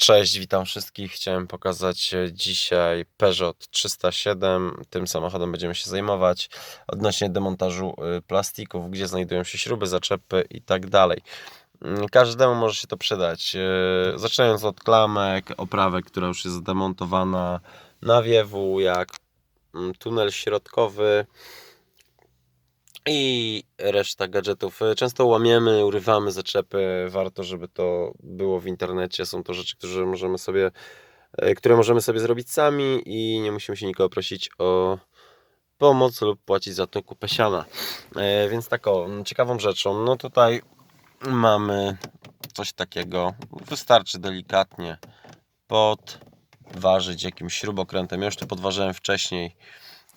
Cześć, witam wszystkich. Chciałem pokazać e, dzisiaj Peugeot 307. Tym samochodem będziemy się zajmować odnośnie demontażu y, plastików, gdzie znajdują się śruby, zaczepy i tak dalej. Mm, Każdemu może się to przydać. E, Zaczynając od klamek, oprawek, która już jest zdemontowana, nawiewu, jak mm, tunel środkowy i reszta gadżetów. E, Często łamiemy, urywamy zaczepy. Warto, żeby to było w internecie. Są to rzeczy, które możemy sobie, e, które możemy sobie zrobić sami i nie musimy się nikogo prosić o pomoc lub płacić za to kupę siana. E, Więc tak o, ciekawą rzeczą. No tutaj mamy coś takiego. Wystarczy delikatnie podważyć jakimś śrubokrętem. Ja już to podważyłem wcześniej.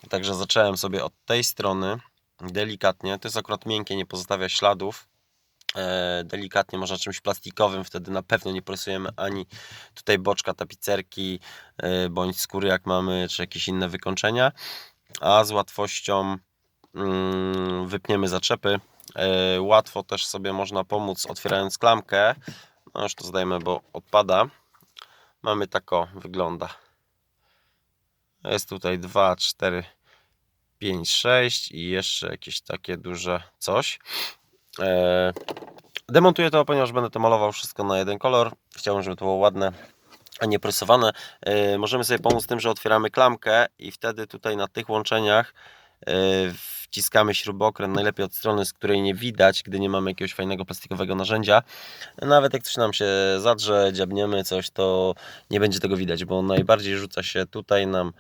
Także zacząłem sobie od tej strony delikatnie. To jest akurat miękkie, nie pozostawia śladów. E, delikatnie można czymś plastikowym, wtedy na pewno nie porysujemy ani tutaj boczka tapicerki, e, bądź skóry jak mamy, czy jakieś inne wykończenia, a z łatwością mm, wypniemy zaczepy. E, łatwo też sobie można pomóc otwierając klamkę. No już to zdajemy, bo odpada. Mamy tako, wygląda. Jest tutaj 2, 4, 5, 6 i jeszcze jakieś takie duże coś. E, demontuję to, ponieważ będę to malował wszystko na jeden kolor. Chciałbym, żeby to było ładne, a nie prysowane. E, możemy sobie pomóc tym, że otwieramy klamkę i wtedy tutaj na tych łączeniach e, wciskamy śrubokręt, najlepiej od strony, z której nie widać, gdy nie mamy jakiegoś fajnego plastikowego narzędzia. Nawet jak coś nam się zadrze, dziabniemy coś, to nie będzie tego widać, bo najbardziej rzuca się tutaj nam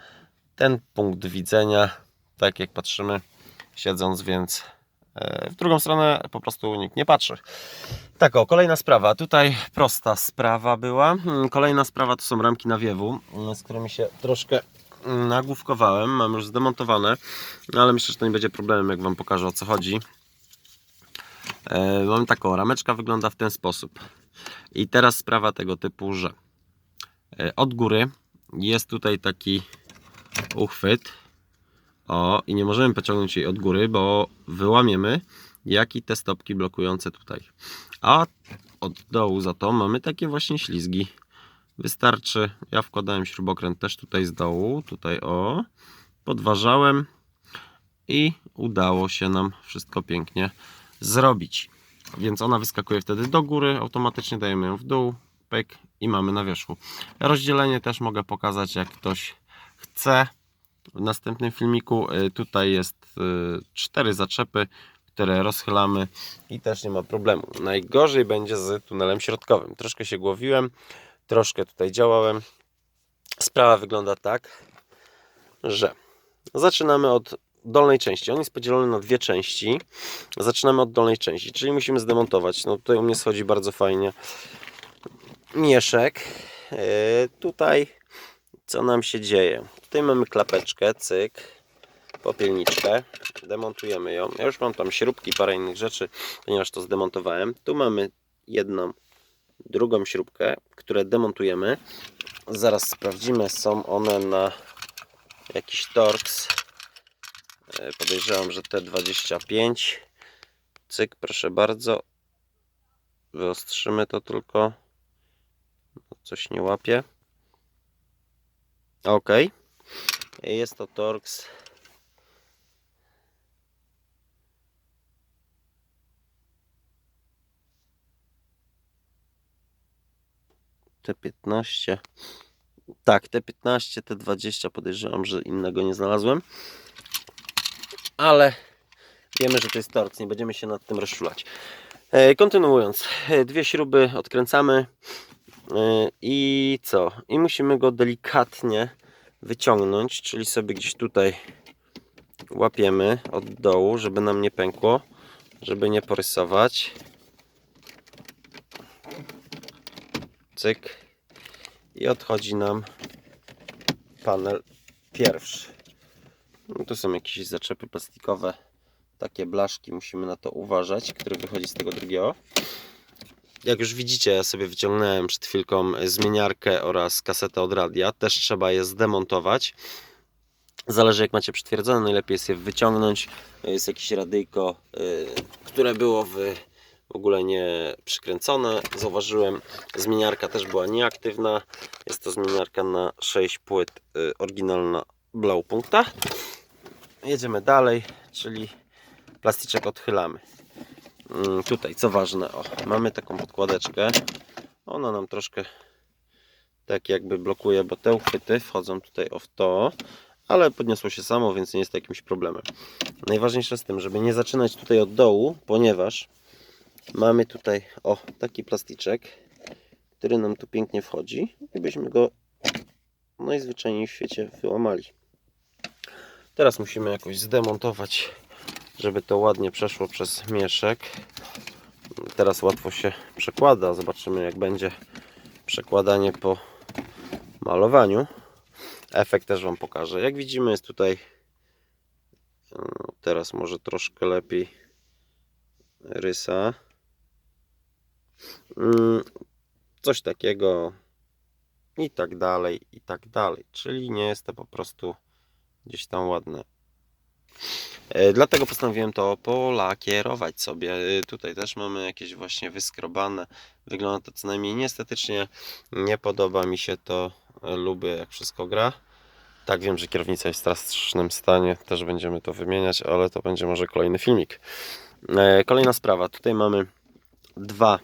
ten punkt widzenia, tak jak patrzymy siedząc, więc e, w drugą stronę po prostu nikt nie patrzy. Tak o, kolejna sprawa. Tutaj prosta sprawa była. Mm, Kolejna sprawa to są ramki nawiewu, mm, z którymi się troszkę mm, nagłówkowałem. Mam już zdemontowane, no ale myślę, że to nie będzie problemem, jak Wam pokażę o co chodzi. E, Mam taką, rameczka wygląda w ten sposób. I teraz sprawa tego typu, że e, od góry jest tutaj taki uchwyt. O, i nie możemy pociągnąć jej od góry, bo wyłamiemy jak i te stopki blokujące tutaj. A od dołu za to mamy takie właśnie ślizgi. Wystarczy, ja wkładałem śrubokręt też tutaj z dołu, tutaj o, podważałem i udało się nam wszystko pięknie zrobić. Więc ona wyskakuje wtedy do góry, automatycznie dajemy ją w dół, pyk i mamy na wierzchu. Rozdzielenie też mogę pokazać jak ktoś chce. W następnym filmiku y, tutaj jest y, cztery zaczepy, które rozchylamy i też nie ma problemu. Najgorzej będzie z tunelem środkowym. Troszkę się głowiłem, troszkę tutaj działałem. Sprawa wygląda tak, że zaczynamy od dolnej części. On jest podzielony na dwie części. Zaczynamy od dolnej części, czyli musimy zdemontować. No tutaj u mnie schodzi bardzo fajnie mieszek. Yy, tutaj co nam się dzieje? Tutaj mamy klapeczkę, cyk, popielniczkę, demontujemy ją. Ja już mam tam śrubki, parę innych rzeczy, ponieważ to zdemontowałem. Tu mamy jedną, drugą śrubkę, które demontujemy. Zaraz sprawdzimy, są one na jakiś Torx. E, Podejrzewam, że T25. Cyk, proszę bardzo. Wyostrzymy to tylko. Coś nie łapie. Ok. Jest to Torx. T15. Tak, T15, T20 podejrzewam, że innego nie znalazłem. Ale wiemy, że to jest Torx, nie będziemy się nad tym rozczulać. E, Kontynuując, e, dwie śruby odkręcamy e, i co? I musimy go delikatnie wyciągnąć, czyli sobie gdzieś tutaj łapiemy od dołu, żeby nam nie pękło, żeby nie porysować. Cyk. I odchodzi nam panel pierwszy. No tu są jakieś zaczepy plastikowe, takie blaszki, musimy na to uważać, który wychodzi z tego drugiego. Jak już widzicie, ja sobie wyciągnąłem przed chwilką zmieniarkę oraz kasetę od radia. Też trzeba je zdemontować. Zależy jak macie przytwierdzone, najlepiej jest je wyciągnąć. Jest jakieś radyjko, yy, które było w w ogóle nie przykręcone. Zauważyłem, zmieniarka też była nieaktywna. Jest to zmieniarka na 6 płyt, y, oryginalna Blaupunkta. Jedziemy dalej, czyli plasticzek odchylamy. Mm, Tutaj, co ważne, o, mamy taką podkładeczkę. Ona nam troszkę tak jakby blokuje, bo te uchwyty wchodzą tutaj o w to, ale podniosło się samo, więc nie jest to jakimś problemem. Najważniejsze z tym, żeby nie zaczynać tutaj od dołu, ponieważ mamy tutaj o taki plasticzek, który nam tu pięknie wchodzi i byśmy go najzwyczajniej w świecie wyłamali. Teraz musimy jakoś zdemontować, żeby to ładnie przeszło przez mieszek. Teraz łatwo się przekłada. Zobaczymy jak będzie przekładanie po malowaniu. Efekt też Wam pokażę. Jak widzimy jest tutaj e, teraz może troszkę lepiej rysa. Mm, Coś takiego i tak dalej, i tak dalej. Czyli nie jest to po prostu gdzieś tam ładne. E, Dlatego postanowiłem to polakierować sobie. E, Tutaj też mamy jakieś właśnie wyskrobane. Wygląda to co najmniej niestetycznie. Nie podoba mi się to. E, Lubię jak wszystko gra. Tak, wiem, że kierownica jest w strasznym stanie. Też będziemy to wymieniać, ale to będzie może kolejny filmik. Kolejna sprawa. Tutaj mamy dwa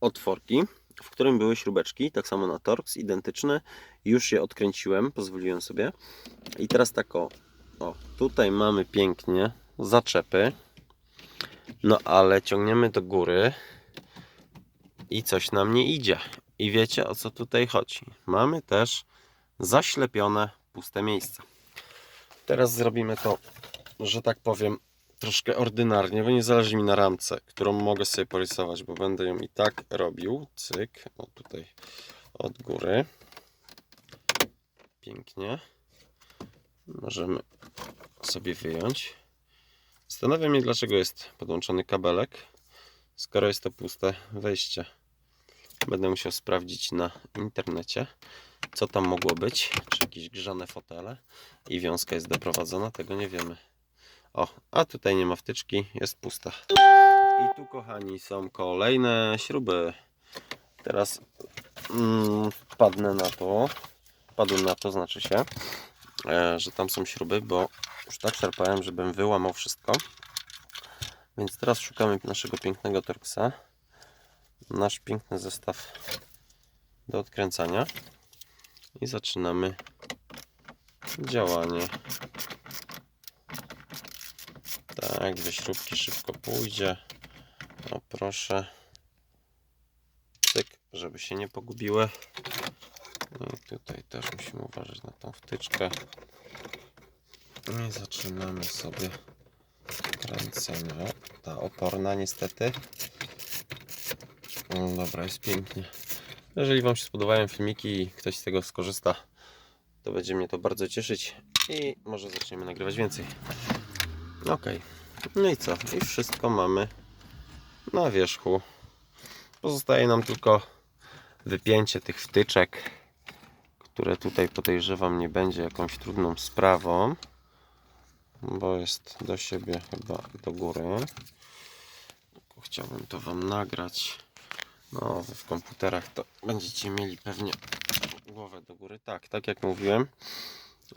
otworki, w którym były śrubeczki, tak samo na Torx, identyczne. Już je odkręciłem, pozwoliłem sobie. I teraz tak o, o, tutaj mamy pięknie zaczepy. No ale ciągniemy do góry i coś nam nie idzie. I wiecie o co tutaj chodzi. Mamy też zaślepione puste miejsca. Teraz zrobimy to, że tak powiem, troszkę ordynarnie, bo nie zależy mi na ramce, którą mogę sobie porysować, bo będę ją i tak robił. Cyk, o tutaj od góry. Pięknie. Możemy sobie wyjąć. Zastanawia mnie, dlaczego jest podłączony kabelek, skoro jest to puste wejście. Będę musiał sprawdzić na internecie, co tam mogło być. Czy jakieś grzane fotele i wiązka jest doprowadzona, tego nie wiemy. O, a tutaj nie ma wtyczki, jest pusta. I tu, kochani, są kolejne śruby. Teraz mm, padnę na to, padłem na to, znaczy się, e, że tam są śruby, bo już tak szarpałem, żebym wyłamał wszystko. Więc teraz szukamy naszego pięknego Torxa. Nasz piękny zestaw do odkręcania. I zaczynamy działanie. Tak, dwie śrubki szybko pójdzie. O proszę. Cyk, żeby się nie pogubiły. No I tutaj też musimy uważać na tą wtyczkę. I zaczynamy sobie kręcenie. Ta oporna niestety. No dobra, jest pięknie. Jeżeli Wam się spodobają filmiki i ktoś z tego skorzysta, to będzie mnie to bardzo cieszyć i może zaczniemy nagrywać więcej. Ok. No i co? I wszystko mamy na wierzchu. Pozostaje nam tylko wypięcie tych wtyczek, które tutaj podejrzewam nie będzie jakąś trudną sprawą, bo jest do siebie chyba do góry. Chciałbym to Wam nagrać. No, w komputerach to będziecie mieli pewnie głowę do góry. Tak, tak jak mówiłem.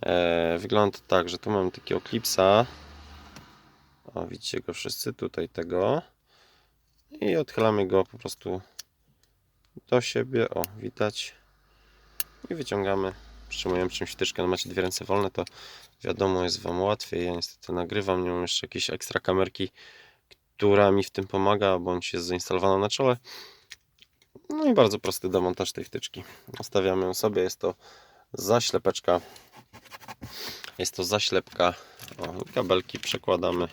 E, wygląda tak, że tu mam takiego klipsa. O, widzicie go wszyscy tutaj tego. I odchylamy go po prostu do siebie. O, widać. I wyciągamy. Przytrzymujemy czymś wtyczkę. No macie dwie ręce wolne, to wiadomo jest Wam łatwiej. Ja niestety nagrywam. Nie mam jeszcze jakiejś ekstra kamerki, która mi w tym pomaga, bądź jest zainstalowana na czole. No i bardzo prosty demontaż tej wtyczki. Ustawiamy ją sobie. Jest to zaślepeczka. Jest to zaślepka. O, kabelki przekładamy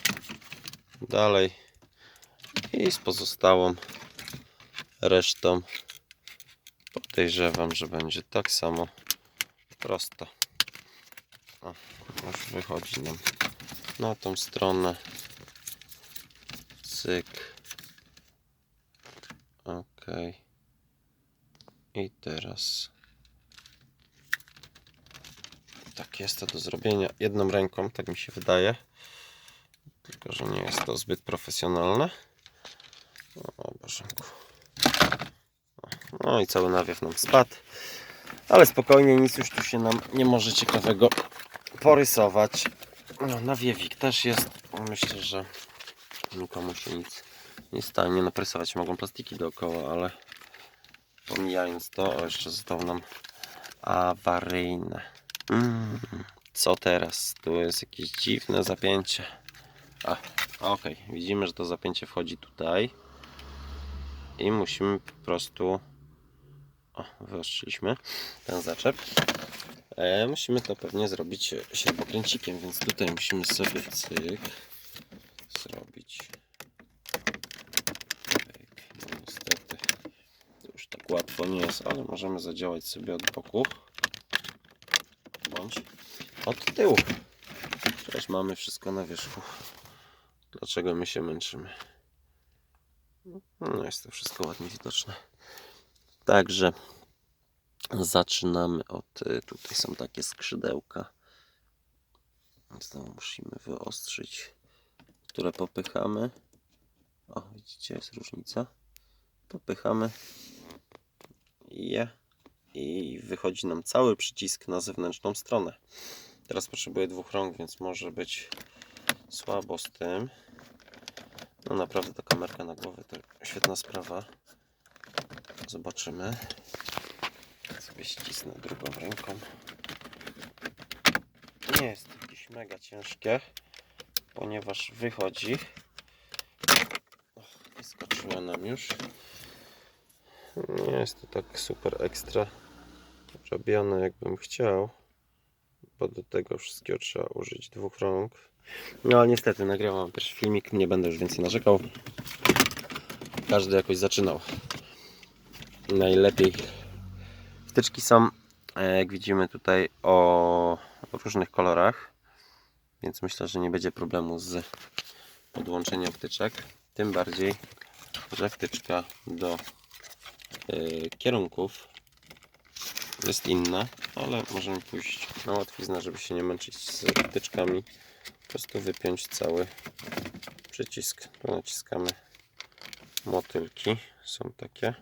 dalej i z pozostałą resztą podejrzewam, że będzie tak samo prosto. O, już wychodzi nam na tą stronę. Cyk. Ok. I teraz tak jest to do zrobienia jedną ręką, tak mi się wydaje. Tylko, że nie jest to zbyt profesjonalne. O Bożenku. No i cały nawiew nam spadł. Ale spokojnie, nic już tu się nam nie może ciekawego porysować. No, nawiewik też jest. Myślę, że nikomu się nic nie stanie. Napresować mogą plastiki dookoła, ale pomijając to, o, jeszcze zostało nam awaryjne. Mm, co teraz? Tu jest jakieś dziwne zapięcie. A, okej, widzimy, że to zapięcie wchodzi tutaj. I musimy po prostu. O, wyostrzyliśmy ten zaczep. E, musimy to pewnie zrobić śrubokręcikiem, więc tutaj musimy sobie cyk zrobić. No, niestety już tak łatwo nie jest, ale możemy zadziałać sobie od boku od tyłu. Przecież mamy wszystko na wierzchu. Dlaczego my się męczymy? No jest to wszystko ładnie widoczne. Także zaczynamy od. y, Tutaj są takie skrzydełka. Znowu musimy wyostrzyć, które popychamy. O, widzicie, jest różnica. Popychamy je i wychodzi nam cały przycisk na zewnętrzną stronę. Teraz potrzebuję dwóch rąk, więc może być słabo z tym. No naprawdę ta kamerka na głowę to świetna sprawa. Zobaczymy. Sobie ścisnę drugą ręką. Nie jest to jakieś mega ciężkie, ponieważ wychodzi. Och, wyskoczyła nam już. Nie jest to tak super ekstra robione jakbym chciał, bo do tego wszystkiego trzeba użyć dwóch rąk. No ale niestety nagrywam pierwszy filmik, nie będę już więcej narzekał. Każdy jakoś zaczynał. Najlepiej. Wtyczki są, e, jak widzimy tutaj, o różnych kolorach, więc myślę, że nie będzie problemu z podłączeniem wtyczek. Tym bardziej, że wtyczka do kierunków jest inna, ale możemy pójść na łatwiznę, żeby się nie męczyć z wtyczkami. Po prostu wypiąć cały przycisk. Tu naciskamy motylki, są takie.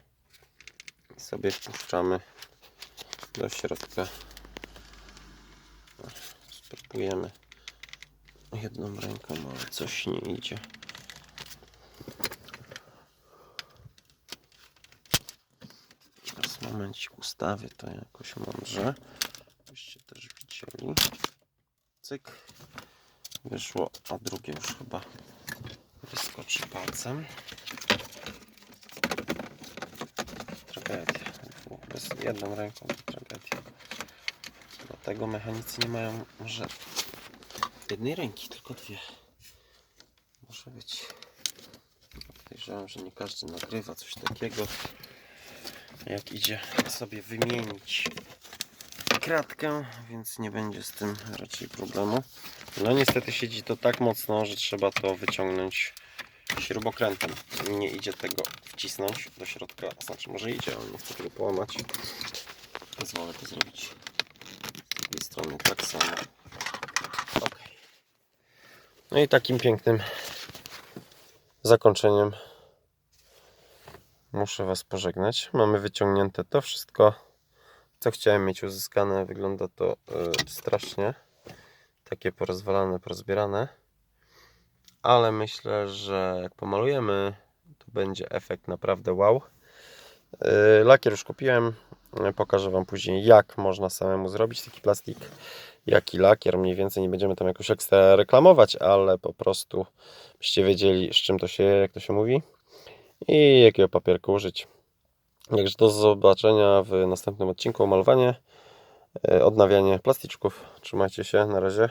I sobie wpuszczamy do środka. Spróbujemy jedną ręką, ale coś nie idzie. Teraz momencik ustawię to jakoś mądrze. Byście też widzieli. Cyk. Wyszło, a drugie już chyba wyskoczy palcem. Tragedia. Bez jedną ręką to tragedia. Dlatego mechanicy nie mają może jednej ręki, tylko dwie. Może być. Podejrzewam, że nie każdy nagrywa coś takiego. Jak idzie sobie wymienić kratkę, więc nie będzie z tym raczej problemu. No niestety siedzi to tak mocno, że trzeba to wyciągnąć śrubokrętem. Nie idzie tego wcisnąć do środka, znaczy może idzie, ale nie chcę tego połamać. Pozwolę to zrobić z drugiej strony tak samo. Ok. No i takim pięknym zakończeniem muszę Was pożegnać. Mamy wyciągnięte to wszystko, co chciałem mieć uzyskane. Wygląda to y, strasznie. Takie porozwalane, porozbierane. Ale myślę, że jak pomalujemy, to będzie efekt naprawdę wow. Y, Lakier już kupiłem. Pokażę Wam później, jak można samemu zrobić taki plastik. Jaki lakier, mniej więcej nie będziemy tam jakoś ekstra reklamować, ale po prostu byście wiedzieli, z czym to się, jak to się mówi i jakiego papierku użyć. Także do zobaczenia w następnym odcinku. Malowanie, e, odnawianie plasticzków. Trzymajcie się, na razie.